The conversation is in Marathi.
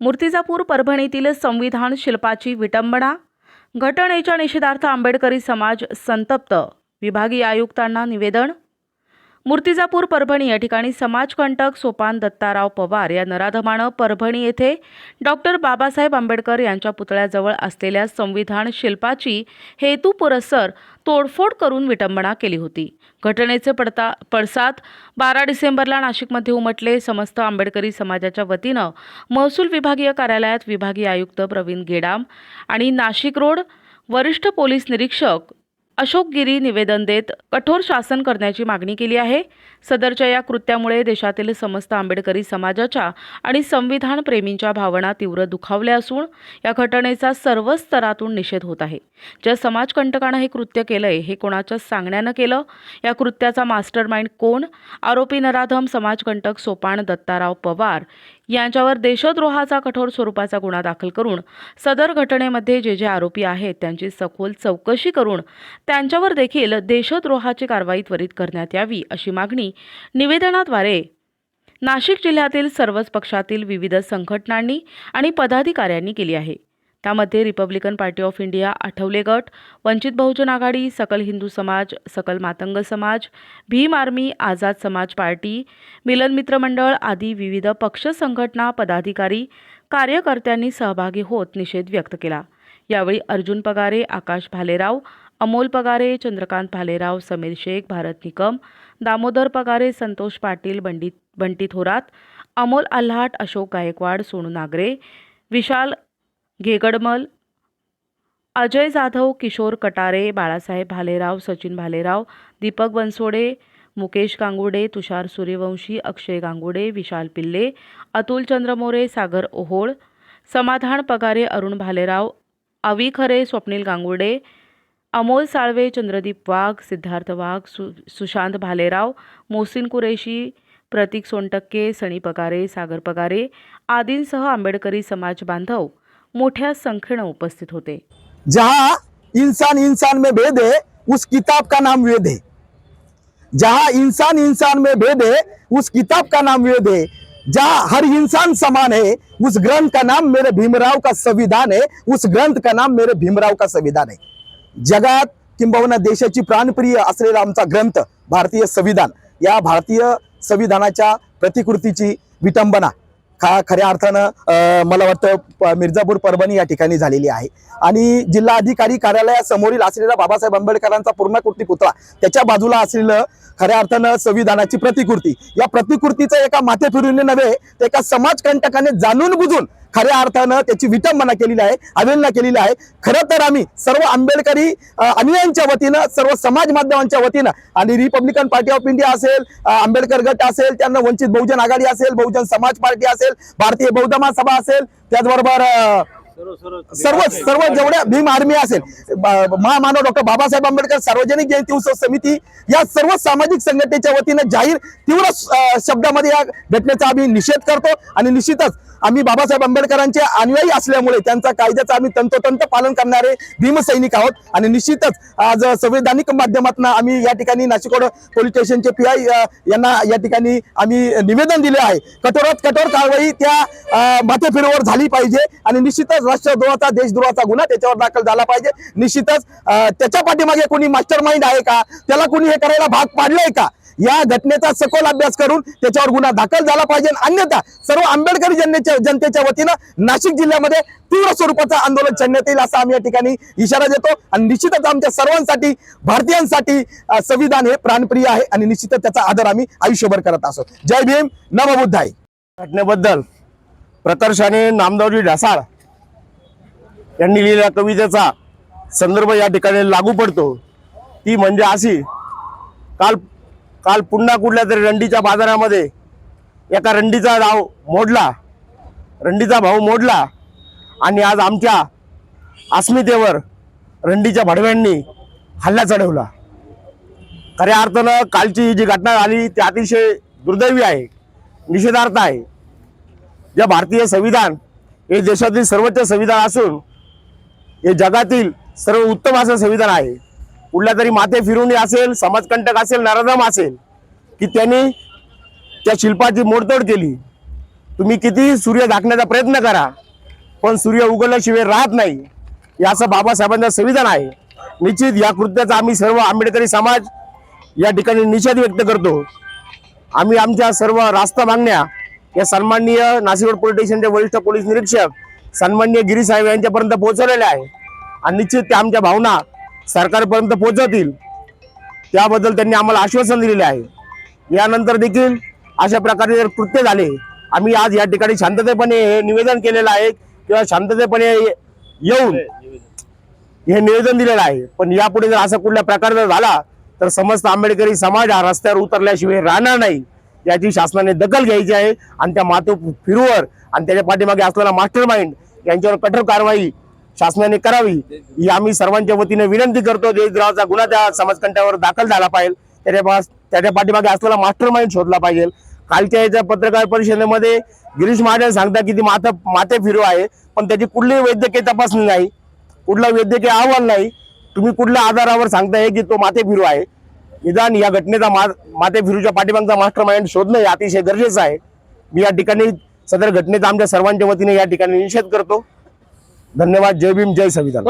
मूर्तिजापूर परभणीतील संविधान शिल्पाची विटंबना घटनेच्या निषेधार्थ आंबेडकरी समाज संतप्त विभागीय आयुक्तांना निवेदन मूर्तिजापूर परभणी या ठिकाणी समाजकंटक सोपान दत्ताराव पवार या नराधमानं परभणी येथे डॉक्टर बाबासाहेब आंबेडकर यांच्या पुतळ्याजवळ असलेल्या संविधान शिल्पाची हेतुपुरस्सर तोडफोड करून विटंबना केली होती. घटनेचे पडता पडसाद बारा डिसेंबरला नाशिकमध्ये उमटले. समस्त आंबेडकरी समाजाच्या वतीनं महसूल विभागीय कार्यालयात विभागीय आयुक्त प्रवीण गेडाम आणि नाशिक रोड वरिष्ठ पोलीस निरीक्षक अशोक गिरी निवेदन देत कठोर शासन करण्याची मागणी केली आहे. सदरच्या या कृत्यामुळे देशातील समस्त आंबेडकरी समाजाच्या आणि संविधान प्रेमींच्या भावना तीव्र दुखावल्या असून या घटनेचा सर्व स्तरातून निषेध होत आहे. ज्या समाजकंटकानं हे कृत्य केलंय हे कोणाच्या सांगण्यानं केलं? या कृत्याचा मास्टर माइंड कोण? आरोपी नराधम समाजकंटक सोपान दत्ताराव पवार यांच्यावर देशद्रोहाचा कठोर स्वरूपाचा गुन्हा दाखल करून सदर घटनेमध्ये जे जे आरोपी आहेत त्यांची सखोल चौकशी करून त्यांच्यावर देखील देशद्रोहाची कारवाई त्वरित करण्यात यावी अशी मागणी निवेदनाद्वारे नाशिक जिल्ह्यातील सर्वच पक्षातील विविध संघटनांनी आणि पदाधिकाऱ्यांनी केली आहे. त्यामध्ये Republican Party of India Athawale गट वंचित बहुजन आघाडी सकल हिंदू समाज सकल मातंग समाज भीम आर्मी आझाद समाज पार्टी मिलन मित्र मंडळ आदी विविध पक्ष संघटना पदाधिकारी कार्यकर्त्यांनी सहभागी होत निषेध व्यक्त केला. यावेळी अर्जुन पगारे आकाश भालेराव अमोल पगारे चंद्रकांत भालेराव समीर शेख भारत निकम दामोदर पगारे संतोष पाटील बंडी बंटी थोरात अमोल आल्हाट अशोक गायकवाड सोनू नागरे विशाल घेगडमल अजय जाधव किशोर कटारे बाळासाहेब भालेराव सचिन भालेराव दीपक बनसोडे मुकेश गांगुडे तुषार सूर्यवंशी अक्षय गांगुडे विशाल पिल्ले अतुल चंद्रमोरे सागर ओहोळ समाधान पगारे अरुण भालेराव अवी खरे स्वप्नील गांगुडे अमोल साळवे चंद्रदीप वाघ सिद्धार्थ वाघ सु सुशांत भालेराव मोसिन कुरेशी प्रतीक सोनटक्के सणी पगारे सागर पगारे आदींसह आंबेडकरी समाज बांधव मोठ्या संख्येनं उपस्थित होते. जहां इंसान इंसान में भेद है उस किताब का नाम वेद है. जहां इंसान इंसान में भेद है उस किताब का नाम वेद है. जहां हर इंसान समान है उस ग्रंथ का नाम मेरे भीमराव का संविधान है उस ग्रंथ का नाम मेरे भीमराव का संविधान है. जगात किंबहुना देशाची प्राणप्रिय असलेला आमचा ग्रंथ भारतीय संविधान. या भारतीय संविधानाच्या प्रतिकृतीची विटंबना खा खऱ्या अर्थानं अं, मला वाटतं मिर्जापूर परभणी या ठिकाणी झालेली आहे. आणि जिल्हा अधिकारी कार्यालयासमोरील असलेला बाबासाहेब आंबेडकरांचा पूर्णकृती पुतळा त्याच्या बाजूला असलेलं खऱ्या अर्थानं संविधानाची प्रतिकृती या प्रतिकृतीचं एका माथे फिरून नव्हे तर एका समाजकंटकाने जाणून बुजून खऱ्या अर्थानं त्याची विटंबना केलेली आहे अवहेलना केलेली आहे. खरं तर आम्ही सर्व आंबेडकरी अनुयायांच्या वतीनं सर्व समाज माध्यमांच्या वतीनं आणि रिपब्लिकन पार्टी ऑफ इंडिया असेल आंबेडकर गट असेल त्यांना वंचित बहुजन आघाडी असेल बहुजन समाज पार्टी असेल भारतीय बौद्ध महासभा असेल त्याचबरोबर सर्व सर्व जेवढ्या भीम आर्मी असेल महामानव डॉक्टर बाबासाहेब आंबेडकर सार्वजनिक जयंती उत्सव समिती या सर्व सामाजिक संघटनेच्या वतीनं जाहीर तीव्र शब्दामध्ये या घटनेचा आम्ही निषेध करतो आणि निश्चितच आम्ही बाबासाहेब आंबेडकरांचे अनुयायी असल्यामुळे त्यांचा कायद्याचं आम्ही तंतोतंत पालन करणारे भीमसैनिक आहोत आणि निश्चितच आज संवैधानिक माध्यमातून आम्ही या ठिकाणी नाशिक रोड पोलीस स्टेशनचे पी आय यांना या ठिकाणी आम्ही निवेदन दिले आहे. कठोरात कठोर कारवाई त्या माथेफिरीवर झाली पाहिजे आणि निश्चितच राष्ट्रद्रोहाचा देशद्रोहाचा गुन्हा त्याच्यावर दाखल झाला पाहिजे. निश्चितच त्याच्या पाठीमागे कोणी मास्टर माइंड आहे का? त्याला कोणी हे करायला भाग पाडलंय का? या घटनेचा सखोल अभ्यास करून त्याच्यावर गुन्हा दाखल झाला पाहिजे. अन्यथा सर्व आंबेडकरी जनतेच्या जनतेच्या वतीनं नाशिक जिल्ह्यामध्ये तीव्र स्वरूपाचं आंदोलन छेडण्यात येईल असा आम्ही या ठिकाणी इशारा देतो. आणि निश्चितच आमच्या सर्वांसाठी भारतीयांसाठी संविधान हे प्राणप्रिय आहे आणि निश्चितच त्याचा आदर आम्ही आयुष्यभर करत असो जय भीम नवबुद्धाय घटनेबद्दल प्रकर्षाने नामदावजी ढासाळ यांनी लिहिलेल्या कवितेचा संदर्भ या ठिकाणी लागू पडतो. ती म्हणजे अशी काल काल पुन्हा कुठल्या तरी रंडीच्या बाजारामध्ये एका रंडीचा डाव मोडला रंडीचा भाव मोडला आणि आज आमच्या अस्मितेवर रंडीच्या भडव्यांनी हल्ला चढवला. खऱ्या अर्थानं कालची जी घटना झाली ती अतिशय दुर्दैवी आहे निषेधार्थ आहे. ज्या भारतीय संविधान हे देशातील सर्वोच्च संविधान असून हे जगातील सर्व उत्तम असं संविधान आहे. कुठल्या तरी माथे फिरून असेल समाजकंटक असेल नराधम असेल की त्यांनी त्या शिल्पाची मोडतोड केली. तुम्ही किती सूर्य दाखण्याचा प्रयत्न करा पण सूर्य उगवल्याशिवाय राहत नाही. याचं बाबासाहेबांचं संविधान आहे. निश्चित या कृत्याचा आम्ही सर्व आंबेडकरी समाज या ठिकाणी निषेध व्यक्त करतो. आम्ही आमच्या सर्व रास्ता मागण्या या सन्माननीय नाशिक रोड पोलीस स्टेशनचे वरिष्ठ पोलीस निरीक्षक सन्मान्य गिरीसाहेब यांच्यापर्यंत पोहोचवलेल्या आहे. आणि निश्चित त्या आमच्या भावना सरकारपर्यंत पोहोचवतील त्याबद्दल त्यांनी आम्हाला आश्वासन दिलेले आहे. यानंतर देखील अशा प्रकारे जर कृत्य झाले आम्ही आज या ठिकाणी शांततेपणे हे निवेदन केलेलं आहे किंवा शांततेपणे येऊन हे निवेदन दिलेलं आहे. पण यापुढे जर असा कुठल्या प्रकार जर झाला तर समस्त आंबेडकरी समाज हा रस्त्यावर उतरल्याशिवाय राहणार नाही. याची शासनाने दखल घ्यायची आहे. आणि त्या मातू फिरूवर आणि त्याच्या पाठीमागे असलेला मास्टर माइंड यांच्यावर कठोर कारवाई शासनाने करावी. ही आम्ही सर्वांच्या वतीने विनंती करतो. देशद्रोहाचा गुन्हा त्या समाजकंठावर दाखल झाला पाहिजे. त्याच्या त्याच्या पाठीमागे असलेला मास्टर माइंड शोधला पाहिजे. कालच्या याच्या पत्रकार परिषदेमध्ये गिरीश महाजन सांगता की ती माता माते फिरू आहे पण त्याची कुठलीही वैद्यकीय तपासणी नाही. कुठला वैद्यकीय अहवाल नाही. तुम्ही कुठल्या आधारावर सांगताय की तो माते फिरू आहे? निदान या घटनेचा मा माते फिरूच्या पाठीमागचा मास्टर माइंड शोधणं हे अतिशय गरजेचं आहे. मी या ठिकाणी सदर घटनेचा आमच्या सर्वांच्या वतीने या ठिकाणी निषेध करतो. धन्यवाद. जय भीम. जय संविधान.